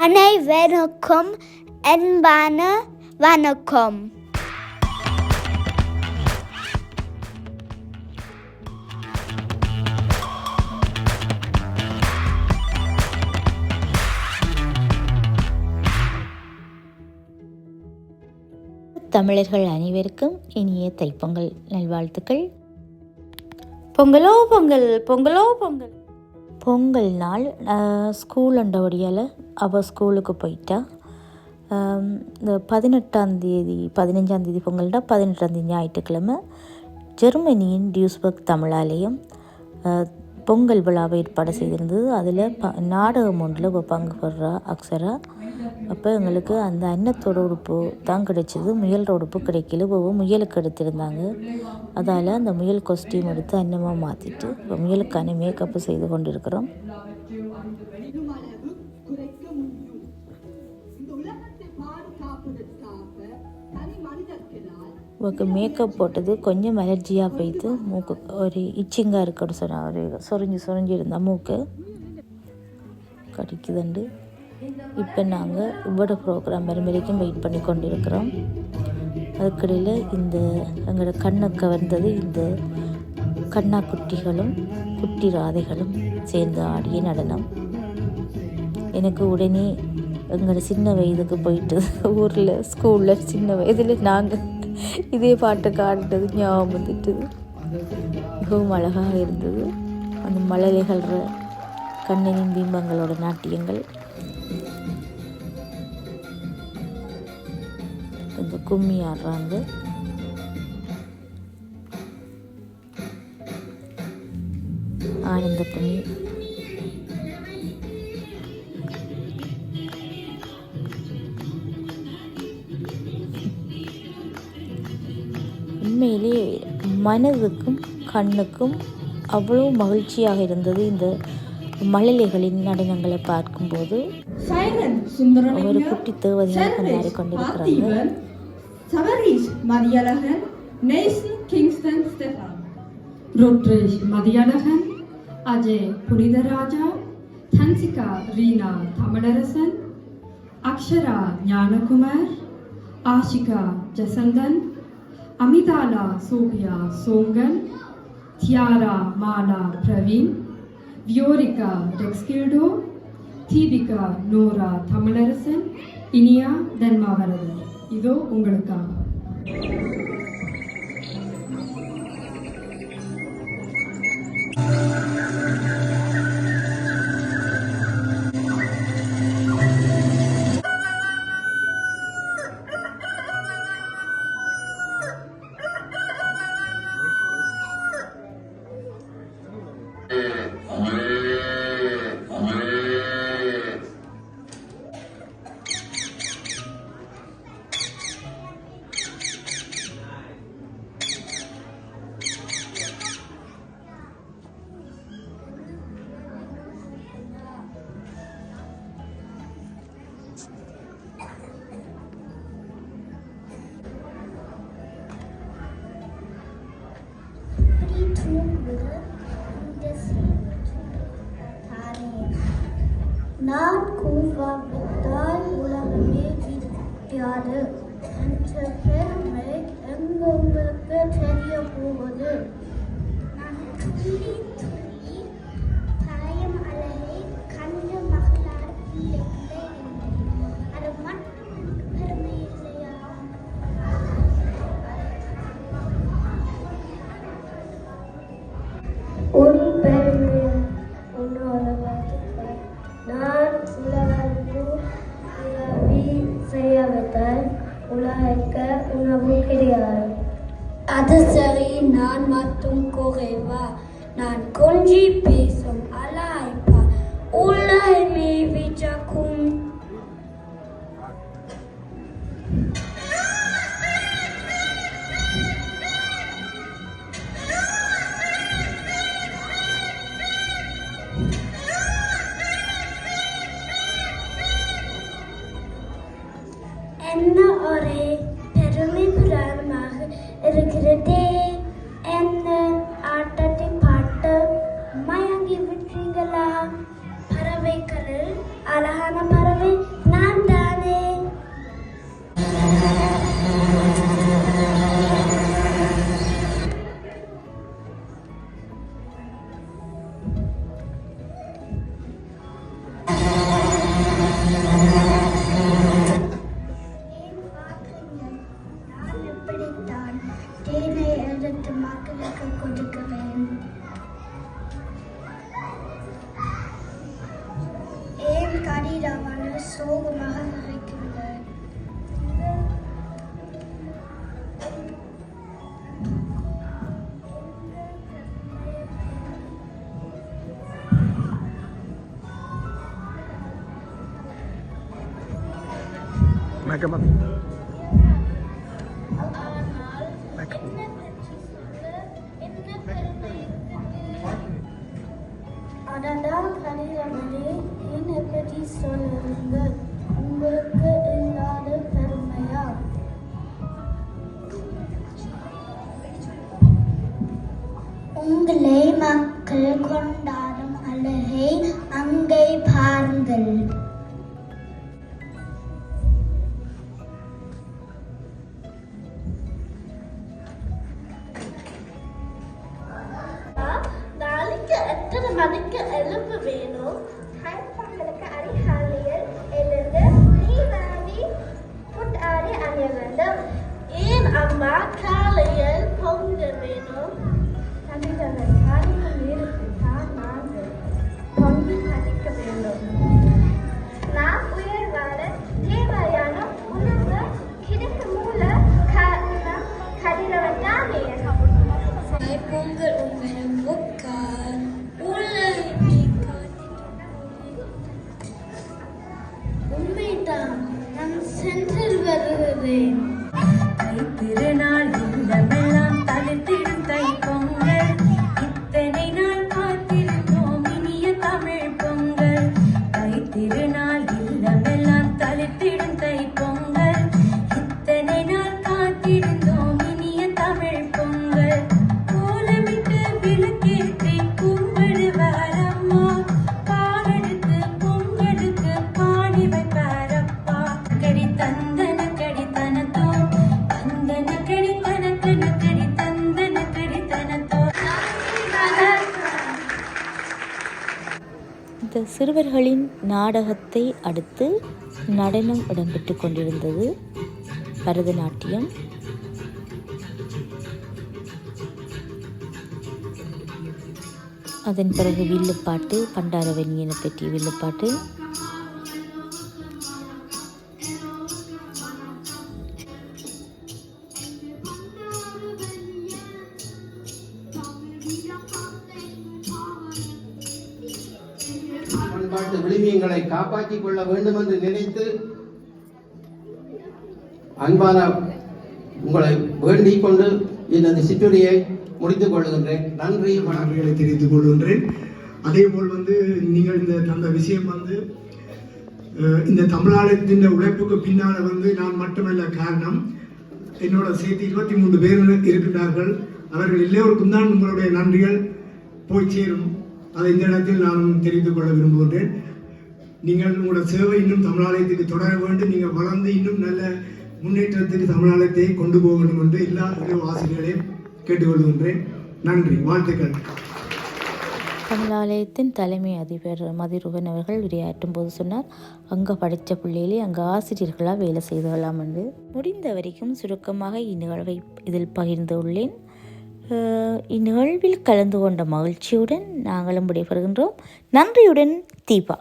அனைவருக்கும் அன்பான வணக்கம். தமிழர்கள் அனைவருக்கும் இனிய தைப்பொங்கல் நல்வாழ்த்துக்கள். பொங்கலோ பொங்கல் பொங்கலோ பொங்கல். பொங்கல் நாள் ஸ்கூல் உண்டபடியால் அவள் ஸ்கூலுக்கு போயிட்டா. இந்த பதினெட்டாம் தேதி பதினஞ்சாம் தேதி பதினெட்டாம் தேதி ஞாயிற்றுக்கிழமை ஜெர்மனியின் டியூஸ்பர்க் தமிழாலயம். பொங்கல் விழாவை ஏற்பாடு செய்திருந்தது. அதில் ப நாடகம் ஒன்றில் இப்போ பங்கு பெறா அக்ஷரா. அப்போ எங்களுக்கு அந்த அன்னத்தோட உடுப்பு தான் கிடைச்சது. முயலோட உடுப்பு கிடைக்கல. இப்போ முயலுக்கு எடுத்திருந்தாங்க. அதால் அந்த முயல் கொஸ்டியூம் எடுத்து அன்னமாக மாற்றிட்டு இப்போ முயலுக்கான மேக்கப்பு செய்து கொண்டிருக்கிறோம். பெருமளவு உங்களுக்கு மேக்கப் போட்டது கொஞ்சம் அலர்ஜியாக போயிட்டு மூக்கு ஒரு இச்சிங்காக இருக்குன்னு சொன்னால் ஒரு சொரிஞ்சு சொரிஞ்சு இருந்தால் மூக்கு கடிக்குதுண்டு. இப்போ நாங்கள் இவ்வளோ ப்ரோக்ராம் வரும் வரைக்கும் வெயிட் பண்ணி கொண்டிருக்கிறோம். அதுக்கடையில் அதுக்கிடையில் இந்த எங்களோட கண்ணை கவர்ந்தது இந்த கண்ணா குட்டிகளும் குட்டி ராதைகளும் சேர்ந்து ஆடிய நடனம். எனக்கு உடனே எங்களோட சின்ன வயதுக்கு போயிட்டு ஊரில் ஸ்கூலில் சின்ன வயதில் நாங்கள் இதே பாட்டுக்கு ஆடினது ஞாபகம் வந்துட்டுது மிகவும் அழகாக இருந்தது. அந்த மழலைகள கண்ணனின் பிம்பங்களோட நாட்டியங்கள் கும்மி ஆடுறாங்க ஆனந்த கும்மி உண்மையிலே மனதுக்கும் கண்ணுக்கும் அவ்வளோ மகிழ்ச்சியாக இருந்தது இந்த மழலைகளின் நடனங்களை பார்க்கும்போது. ஒரு குட்டி தேவதையாக கொண்டாடி கொண்டிருக்கிறாங்க Tabarich, Maria Lahen, Nathan Kingston Stefan. Rotresh, Maria Lahen, Ajay Punida Raja, Tansika Reena Thamadarasan, Akshara Jnana Kumar, Ashika Jasandan, Amitala Sophia Songan, Tiara Mala Praveen, Viorika Dexkildo, Tibika Nora Thammadarasan, Inia Dhanmavaradar. இதோ உங்களுக்காக Not cool for Victor, would have made it the other. And to him, make him go with the teddy of over there. உலகிற்கு உணவு கிடையாது அது சரி நான் மட்டும் குறைவா நான் கொஞ்சி பேச. இருக்கிறதே Megaman. ஆனால் என்ன பற்றி சொல்ல என்ன பெருமை இருக்குது அடடா கடிதமணி என்னை பற்றி சொல்லுங்க எழுப்பு வேணும். கைப்பங்களுக்கு அதிகாலையில் எழுந்து நீராடி புட்டாடி அணிய வேண்டும். ஏன் அம்மா காலையில் பொங்க வேணும்? கடிதங்கள் காலையில் நேரத்தில் தான் நாங்கள் பொங்கி வேண்டும். தேவையான உணவு கிடைக்க மூல காரணம் கடிதம் தானே பொங்கல் சிறுவர்களின் நாடகத்தை அடுத்து நடனம் இடம்பெற்று கொண்டிருந்தது பரதநாட்டியம். அதன் பிறகு வில்லுப்பாட்டு பண்டாரவன்னியனை பற்றிய வில்லுப்பாட்டு. பண்பாட்டு விழுமியங்களை காப்பாற்றிக் கொள்ள வேண்டும் என்று நினைத்து அன்பான உங்களை வேண்டிக் கொண்டு இந்த சிற்றுரையை முடித்துக் கொள்கின்றேன் நன்றி வணக்கம். நன்றிகளை தெரிவித்துக் கொள்கின்றேன். அதே போல் வந்து நீங்கள் இந்த தந்த விஷயம் வந்து இந்த தமிழாளத்தின் உழைப்புக்கு பின்னால வந்து நான் மட்டுமல்ல காரணம் என்னோட சேர்த்து இருபத்தி மூன்று பேர் இருக்கின்றார்கள். அவர்கள் எல்லோருக்கும் தான் உங்களுடைய நன்றிகள் போய் சேரும். அதை இந்த இடத்தில் நான் தெரிவித்துக் கொள்ள விரும்புகின்றேன். நீங்கள் உங்களோட சேவை இன்னும் தமிழாலயத்துக்கு தொடர வேண்டும். நீங்கள் வளர்ந்து இன்னும் நல்ல முன்னேற்றத்துக்கு தமிழாலயத்தை கொண்டு போக வேண்டும் என்று எல்லா ஆசிரியர்களையும் கேட்டுக்கொள்கின்றேன். நன்றி. வாழ்த்துக்கள். தமிழாலயத்தின் தலைமை அதிபர் மதிருவன் அவர்கள் உரையாற்றும் போது சொன்னார் அங்கே படித்த பிள்ளைகளே அங்கே ஆசிரியர்களாக வேலை செய்துகலாம் என்று. முடிந்த வரைக்கும் சுருக்கமாக இந்நிகழ்வை இதில் பகிர்ந்து உள்ளேன். இந்நிகழ்வில் கலந்து கொண்ட மகிழ்ச்சியுடன் நாங்களும் விடைபெறுகின்றோம். நன்றியுடன் தீபா.